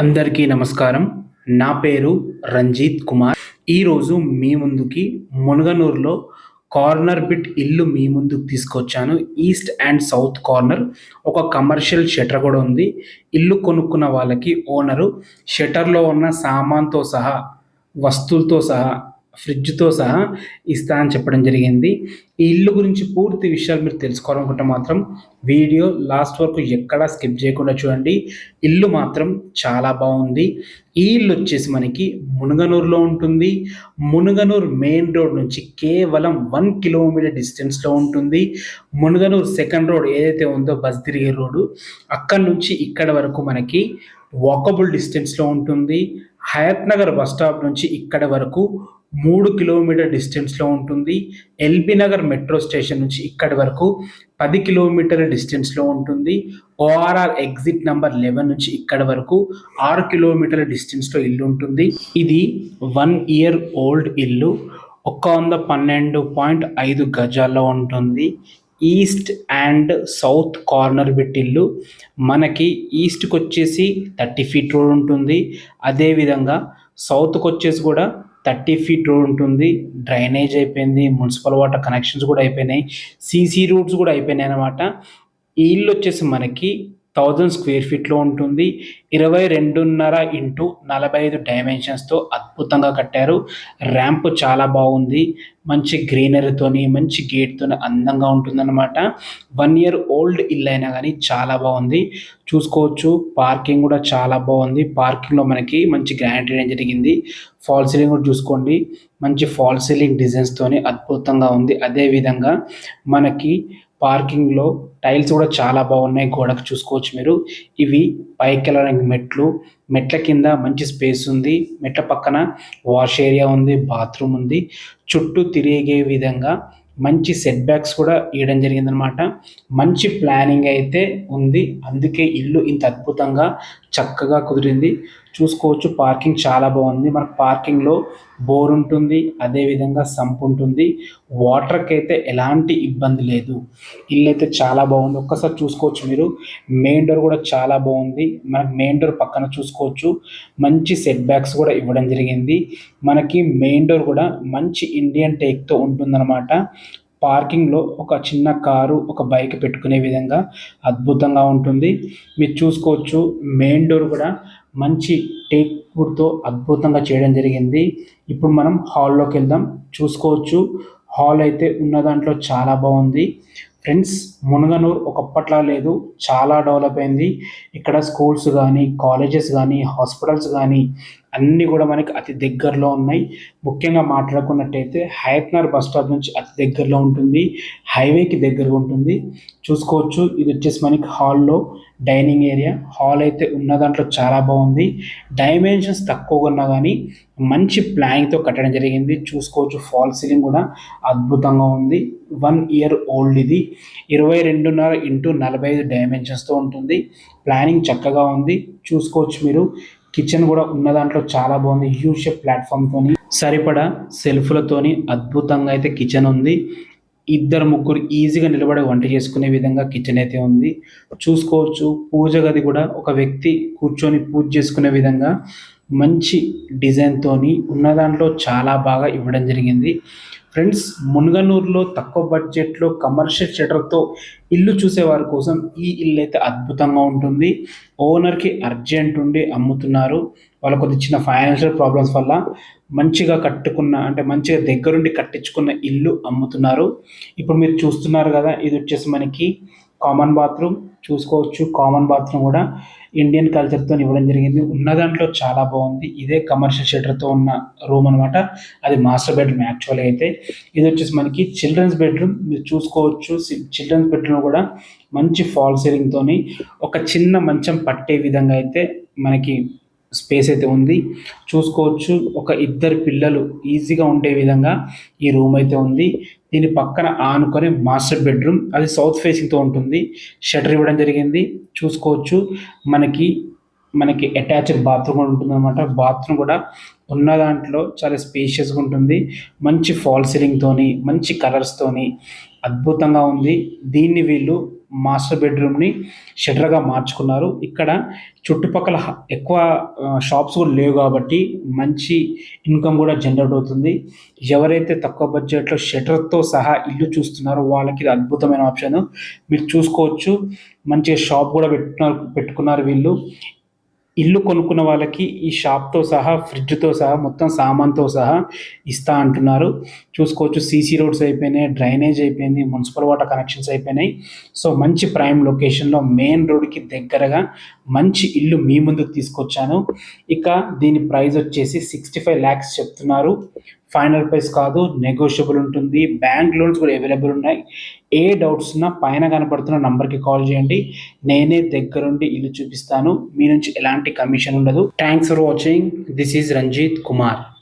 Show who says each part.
Speaker 1: అందరికీ నమస్కారం. నా పేరు రంజిత్ కుమార్. ఈరోజు మీ ముందుకి మునగనూరులో కార్నర్ బిట్ ఇల్లు మీ ముందుకు తీసుకొచ్చాను. East and south corner. ఒక కమర్షియల్ షటర్ కూడా ఉంది. ఇల్లు కొనుక్కున్న వాళ్ళకి ఓనరు షటర్లో ఉన్న సామాన్తో సహా వస్తువులతో సహా ఫ్రిడ్జ్తో సహా ఇస్తా అని చెప్పడం జరిగింది. ఈ ఇల్లు గురించి పూర్తి విషయాలు మీరు తెలుసుకోవాలనుకుంటే మాత్రం వీడియో లాస్ట్ వరకు ఎక్కడా స్కిప్ చేయకుండా చూడండి. ఇల్లు మాత్రం చాలా బాగుంది. ఈ ఇల్లు వచ్చేసి మనకి మునగనూరులో ఉంటుంది. మునుగనూరు మెయిన్ రోడ్ నుంచి కేవలం వన్ కిలోమీటర్ డిస్టెన్స్లో ఉంటుంది. మునగనూరు సెకండ్ రోడ్ ఏదైతే ఉందో బస్ తిరిగే రోడ్డు అక్కడ నుంచి ఇక్కడ వరకు మనకి వాకబుల్ డిస్టెన్స్లో ఉంటుంది. హయత్ నగర్ బస్ స్టాప్ నుంచి ఇక్కడ వరకు మూడు కిలోమీటర్ డిస్టెన్స్లో ఉంటుంది. ఎల్బీ నగర్ మెట్రో స్టేషన్ నుంచి ఇక్కడి వరకు పది కిలోమీటర్ల డిస్టెన్స్లో ఉంటుంది. ఓఆర్ఆర్ ఎగ్జిట్ నంబర్ లెవెన్ నుంచి ఇక్కడ వరకు ఆరు కిలోమీటర్ల డిస్టెన్స్లో ఇల్లు ఉంటుంది. ఇది వన్ ఇయర్ ఓల్డ్ ఇల్లు. ఒక వంద పన్నెండు పాయింట్ ఐదు గజాల్లో ఉంటుంది. ఈస్ట్ అండ్ సౌత్ కార్నర్ పెట్టిల్లు. మనకి ఈస్ట్కి వచ్చేసి థర్టీ ఫీట్ రోడ్ ఉంటుంది. అదేవిధంగా సౌత్కి వచ్చేసి కూడా థర్టీ ఫీట్ రోడ్ ఉంటుంది. డ్రైనేజ్ అయిపోయింది. మున్సిపల్ వాటర్ కనెక్షన్స్ కూడా అయిపోయినాయి. సీసీ రూట్స్ కూడా అయిపోయినాయి అనమాట వీళ్ళు వచ్చేసి మనకి థౌజండ్ స్క్వేర్ ఫీట్లో ఉంటుంది. ఇరవై రెండున్నర ఇంటూ నలభై ఐదు డైమెన్షన్స్తో అద్భుతంగా కట్టారు. ర్యాంప్ చాలా బాగుంది. మంచి గ్రీనరీతోని మంచి గేట్తోని అందంగా ఉంటుందన్నమాట. వన్ ఇయర్ ఓల్డ్ ఇల్లు అయినా కానీ చాలా బాగుంది. చూసుకోవచ్చు. పార్కింగ్ కూడా చాలా బాగుంది. పార్కింగ్లో మనకి మంచి గ్రాంటీ జరిగింది. ఫాల్ సీలింగ్ కూడా చూసుకోండి. మంచి ఫాల్ సీలింగ్ డిజైన్స్తోని అద్భుతంగా ఉంది. అదేవిధంగా మనకి పార్కింగ్లో టైల్స్ కూడా చాలా బాగున్నాయి. గోడకు చూసుకోవచ్చు మీరు. ఇవి పైకి వెళ్ళడానికి మెట్లు. మెట్ల కింద మంచి స్పేస్ ఉంది. మెట్ల పక్కన వాష్ ఏరియా ఉంది. బాత్రూమ్ ఉంది. చుట్టూ తిరిగే విధంగా మంచి సెట్ బ్యాక్స్ కూడా ఇవ్వడం జరిగిందనమాట మంచి ప్లానింగ్ అయితే ఉంది. అందుకే ఇల్లు ఇంత అద్భుతంగా చక్కగా కుదిరింది. చూసుకోవచ్చు. పార్కింగ్ చాలా బాగుంది. మనకు పార్కింగ్లో బోర్ ఉంటుంది. అదేవిధంగా సంప్ ఉంటుంది. వాటర్కి అయితే ఎలాంటి ఇబ్బంది లేదు. ఇల్లు అయితే చాలా బాగుంది. ఒక్కసారి చూసుకోవచ్చు మీరు. మెయిన్ డోర్ కూడా చాలా బాగుంది. మనకు మెయిన్ డోర్ పక్కన చూసుకోవచ్చు. మంచి సెట్ బ్యాక్స్ కూడా ఇవ్వడం జరిగింది. మనకి మెయిన్ డోర్ కూడా మంచి ఇండియన్ టేక్తో ఉంటుందన్నమాట. పార్కింగ్లో ఒక చిన్న కారు ఒక బైక్ పెట్టుకునే విధంగా అద్భుతంగా ఉంటుంది. మీరు చూసుకోవచ్చు. మెయిన్ డోర్ కూడా మంచి టేక్ వుడ్తో అద్భుతంగా చేయడం జరిగింది. ఇప్పుడు మనం హాల్లోకి వెళ్దాం. చూసుకోవచ్చు. హాల్ అయితే ఉన్న దాంట్లో చాలా బాగుంది. ఫ్రెండ్స్ మునగనూరు ఒకప్పట్లా లేదు. చాలా డెవలప్ అయింది. ఇక్కడ స్కూల్స్ కానీ కాలేజెస్ కానీ హాస్పిటల్స్ కానీ అన్నీ కూడా మనకి అతి దగ్గరలో ఉన్నాయి. ముఖ్యంగా మాట్లాడుకున్నట్టయితే హయత్నర్ బస్ స్టాప్ నుంచి అతి దగ్గరలో ఉంటుంది. హైవేకి దగ్గరగా ఉంటుంది. చూసుకోవచ్చు. ఇది వచ్చేసి మనకి హాల్లో డైనింగ్ ఏరియా. హాల్ అయితే ఉన్న దాంట్లో చాలా బాగుంది. డైమెన్షన్స్ తక్కువగా ఉన్నా కానీ మంచి ప్లానింగ్తో కట్టడం జరిగింది. చూసుకోవచ్చు. ఫాల్ సీలింగ్ కూడా అద్భుతంగా ఉంది. వన్ ఇయర్ ఓల్డ్ ఇది. ఇరవై రెండున్నర ఇంటూ నలభై ఐదు డైమెన్షన్స్తో ఉంటుంది. ప్లానింగ్ చక్కగా ఉంది. చూసుకోవచ్చు మీరు. కిచెన్ కూడా ఉన్న దాంట్లో చాలా బాగుంది. యూషెప్ ప్లాట్ఫామ్తోని సరిపడా సెల్ఫ్లతోని అద్భుతంగా అయితే కిచెన్ ఉంది. ఇద్దరు ముగ్గురు ఈజీగా నిలబడి వంట చేసుకునే విధంగా కిచెన్ అయితే ఉంది. చూసుకోవచ్చు పూజ గది కూడా ఒక వ్యక్తి కూర్చొని పూజ చేసుకునే విధంగా మంచి డిజైన్తోని ఉన్న దాంట్లో చాలా బాగా ఇవ్వడం జరిగింది. ఫ్రెండ్స్ మునగనూరులో తక్కువ బడ్జెట్లో కమర్షియల్ షటర్తో ఇల్లు చూసేవారి కోసం ఈ ఇల్లు అయితే అద్భుతంగా ఉంటుంది. ఓనర్కి అర్జెంట్ ఉండి అమ్ముతున్నారు. వాళ్ళకు కొద్ది చిన్న ఫైనాన్షియల్ ప్రాబ్లమ్స్ వల్ల మంచిగా కట్టుకున్న అంటే మంచిగా దగ్గరుండి కట్టించుకున్న ఇల్లు అమ్ముతున్నారు. ఇప్పుడు మీరు చూస్తున్నారు కదా ఇది వచ్చేసి మనకి కామన్ బాత్రూమ్ చూసుకోవచ్చు. కామన్ బాత్రూమ్ కూడా ఇండియన్ కల్చర్తో ఇవ్వడం జరిగింది. ఉన్న దాంట్లో చాలా బాగుంది. ఇదే కమర్షియల్ షెటర్తో ఉన్న రూమ్ అనమాట అది మాస్టర్ బెడ్రూమ్ యాక్చువల్గా అయితే. ఇది వచ్చేసి మనకి చిల్డ్రన్స్ బెడ్రూమ్ మీరు చూసుకోవచ్చు. చిల్డ్రన్స్ బెడ్రూమ్ కూడా మంచి ఫాల్ సీలింగ్తోని ఒక చిన్న మంచం పట్టే విధంగా అయితే మనకి స్పేస్ అయితే ఉంది. చూసుకోవచ్చు. ఒక ఇద్దరు పిల్లలు ఈజీగా ఉండే విధంగా ఈ రూమ్ అయితే ఉంది. దీని పక్కన ఆనుకొని మాస్టర్ బెడ్రూమ్ అది సౌత్ ఫేసింగ్తో ఉంటుంది. షటర్ ఇవ్వడం జరిగింది. చూసుకోవచ్చు. మనకి మనకి అటాచ్డ్ బాత్రూమ్ కూడా ఉంటుంది అనమాట బాత్రూమ్ కూడా ఉన్న దాంట్లో చాలా స్పేషియస్గా ఉంటుంది. మంచి ఫాల్ సీలింగ్తోని మంచి కలర్స్తోని అద్భుతంగా ఉంది. దీన్ని వీళ్ళు మాస్టర్ బెడ్రూమ్ని షటర్గా మార్చుకున్నారు. ఇక్కడ చుట్టుపక్కల ఎక్కువ షాప్స్ కూడా లేవు కాబట్టి మంచి ఇన్కమ్ కూడా జనరేట్ అవుతుంది. ఎవరైతే తక్కువ బడ్జెట్లో షటర్తో సహా ఇల్లు చూస్తున్నారో వాళ్ళకి ఇది అద్భుతమైన ఆప్షన్. మీరు చూసుకోవచ్చు. మంచిగా షాప్ కూడా పెట్టుకున్నారు పెట్టుకున్నారు వీళ్ళు. ఇల్లు కొనుక్కున్న వాళ్ళకి ఈ షాప్తో సహా ఫ్రిడ్జ్తో సహా మొత్తం సామాన్తో సహా ఇస్తా అంటున్నారు. చూసుకోవచ్చు సీసీ రోడ్స్ అయిపోయినాయి డ్రైనేజ్ అయిపోయింది మున్సిపల్ వాటర్ కనెక్షన్స్ అయిపోయినాయి. సో మంచి ప్రైమ్ లొకేషన్లో మెయిన్ రోడ్కి దగ్గరగా మంచి ఇల్లు మీ ముందుకు తీసుకొచ్చాను. ఇక దీని ప్రైస్ వచ్చేసి సిక్స్టీ ఫైవ్ ల్యాక్స్ చెప్తున్నారు. ఫైనల్ ప్రైస్ కాదు నెగోషియబుల్ ఉంటుంది. బ్యాంక్ లోన్స్ కూడా అవైలబుల్ ఉన్నాయి. ఏ డౌట్స్ ఉన్నా పైన కనపడుతున్న నంబర్కి కాల్ చేయండి. నేనే దగ్గరుండి ఇల్లు చూపిస్తాను. మీ నుంచి ఎలాంటి కమిషన్ ఉండదు. Thanks for watching this is Ranjith Kumar